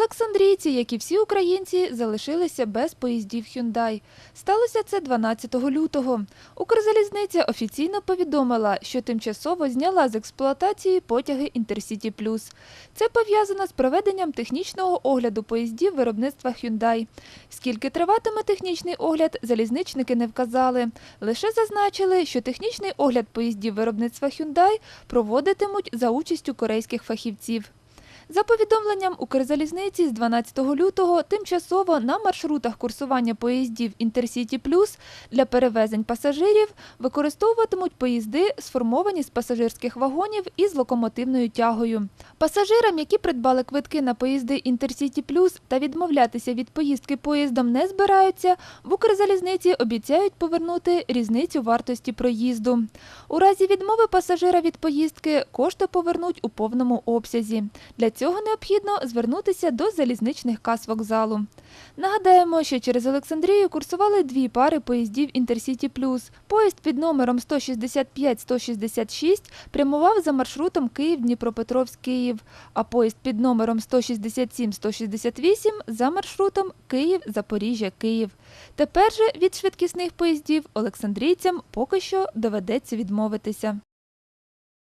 Олександрійці, як і всі українці, залишилися без поїздів Hyundai. Сталося це 12 лютого. Укрзалізниця офіційно повідомила, що тимчасово зняла з експлуатації потяги Intercity Plus. Це пов'язано з проведенням технічного огляду поїздів виробництва Hyundai. Скільки триватиме технічний огляд, залізничники не вказали. Лише зазначили, що технічний огляд поїздів виробництва Hyundai проводитимуть за участю корейських фахівців. За повідомленням Укрзалізниці з 12 лютого тимчасово на маршрутах курсування поїздів Intercity Plus для перевезень пасажирів використовуватимуть поїзди, сформовані з пасажирських вагонів із локомотивною тягою. Пасажирам, які придбали квитки на поїзди Intercity Plus та відмовлятися від поїздки поїздом не збираються, в Укрзалізниці обіцяють повернути різницю вартості проїзду. У разі відмови пасажира від поїздки кошти повернуть у повному обсязі. Для цього необхідно звернутися до залізничних кас вокзалу. Нагадаємо, що через Олександрію курсували дві пари поїздів Intercity Plus. Поїзд під номером 165-166 прямував за маршрутом Київ-Дніпропетровськ-Київ, а поїзд під номером 167-168 за маршрутом Київ-Запоріжжя-Київ. Тепер же від швидкісних поїздів олександрійцям поки що доведеться відмовитися.